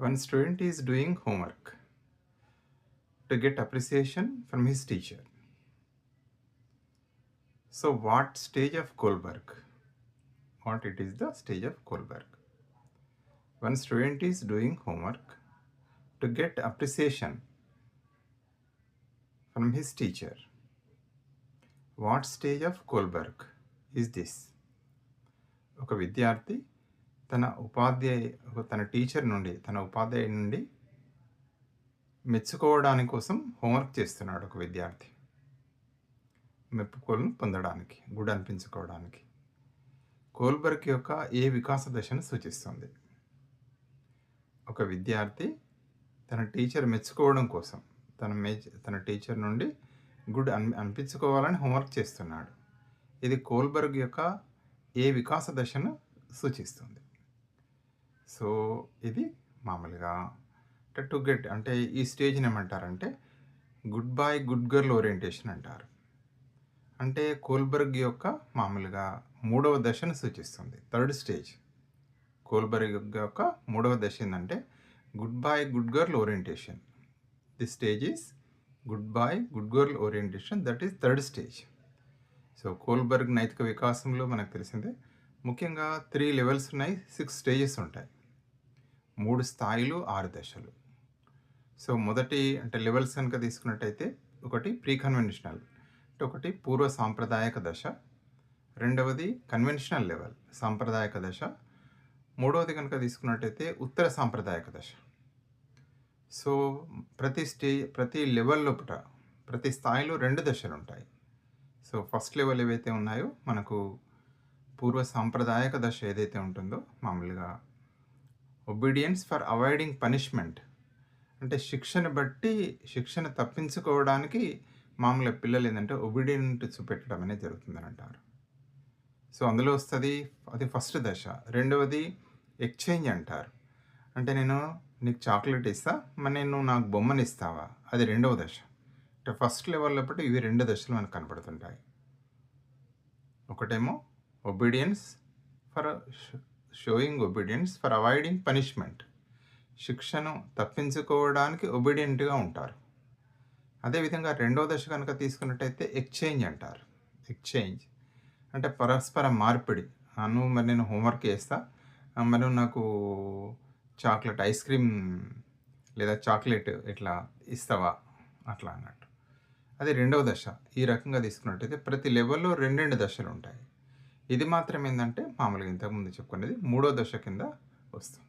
One student is doing homework to get appreciation from his teacher. So, what stage of Kohlberg? What it is the stage of Kohlberg? One student is doing homework to get appreciation from his teacher. What stage of Kohlberg is this? ఒక విద్యార్థి తన ఉపాధ్యాయ తన teacher నుండి తన ఉపాధ్యాయుడి నుండి మెచ్చుకోవడానికి కోసం homework చేస్తున్నాడు ఒక విద్యార్థి. మెప్పుకోలను పొందడానికి గుడ్ అనిపించుకోవడానికి. కోల్బర్గ్ యొక్క ఏ వికాస దశను సూచిస్తుంది? ఒక విద్యార్థి తన టీచర్ మెచ్చుకోవడం కోసం తన మెచ్ తన టీచర్ నుండి గుడ్ అని అనిపించుకోవాలని హోంవర్క్ చేస్తున్నాడు. ఇది కోల్బర్గ్ యొక్క ఏ వికాస దశను సూచిస్తుంది? సో ఇది మామూలుగా అంటే టు గెట్ అంటే ఈ స్టేజ్ని ఏమంటారంటే good boy good girl orientation అంటారు. అంటే కోల్బర్గ్ యొక్క మామూలుగా మూడవ దశను సూచిస్తుంది థర్డ్ స్టేజ్. కోల్బర్గ్ యొక్క మూడవ దశ ఏంటంటే good boy good girl orientation. The stage is good boy good girl orientation that is third stage. So Kohlberg నైతిక వికాసంలో మనకు తెలిసిందే ముఖ్యంగా త్రీ లెవెల్స్ ఉన్నాయి సిక్స్ స్టేజెస్ ఉంటాయి. మూడు స్థాయిలు ఆరు దశలు. సో మొదటి అంటే లెవెల్స్ కనుక తీసుకున్నట్టయితే ఒకటి ప్రీ కన్వెన్షనల్ అంటే ఒకటి పూర్వ సాంప్రదాయక దశ. రెండవది కన్వెన్షనల్ లెవెల్ సాంప్రదాయక దశ. మూడవది కనుక తీసుకున్నట్టయితే ఉత్తర సాంప్రదాయక దశ. సో ప్రతి స్టే ప్రతి లెవెల్ లోపల ప్రతి స్థాయిలో రెండు దశలు ఉంటాయి. సో ఫస్ట్ లెవెల్ ఏవైతే ఉన్నాయో మనకు పూర్వ సాంప్రదాయక దశ ఏదైతే ఉంటుందో మామూలుగా ఒబీడియన్స్ ఫర్ అవాయిడింగ్ పనిష్మెంట్ అంటే శిక్షను బట్టి శిక్షను తప్పించుకోవడానికి మామూలుగా పిల్లలు ఏంటంటే ఒబీడియంట్ చూపెట్టడం అనేది జరుగుతుందని అంటారు. సో అందులో వస్తుంది అది ఫస్ట్ దశ. రెండవది ఎక్స్చేంజ్ అంటారు. అంటే నేను నీకు చాక్లెట్ ఇస్తా మరి నేను నాకు బొమ్మని ఇస్తావా? అది రెండవ దశ. అంటే ఫస్ట్ లెవెల్లో లోపల ఇవి రెండు దశలు మనకు కనపడుతుంటాయి. ఒకటేమో obedience for showing obedience for avoiding punishment శిక్షను తప్పించుకోవడానికి ఒబీడియంట్గా ఉంటారు. అదేవిధంగా రెండో దశ కనుక తీసుకున్నట్టయితే ఎక్స్చేంజ్ అంటారు. ఎక్స్చేంజ్ అంటే పరస్పర మార్పిడి. నువ్వు మరి నేను హోంవర్క్ చేస్తా. మరి నాకు చాక్లెట్ ఐస్ క్రీమ్ లేదా చాక్లెట్ ఇట్లా ఇస్తావా? అట్లా అన్నట్టు. అది రెండవ దశ. ఈ రకంగా తీసుకున్నట్టయితే ప్రతి లెవెల్లో రెండు రెండు దశలు ఉంటాయి. ఇది మాత్రం ఏంటంటే మామూలుగా ఇంతకుముందు చెప్పుకునేది మూడో దశ కింద వస్తుంది.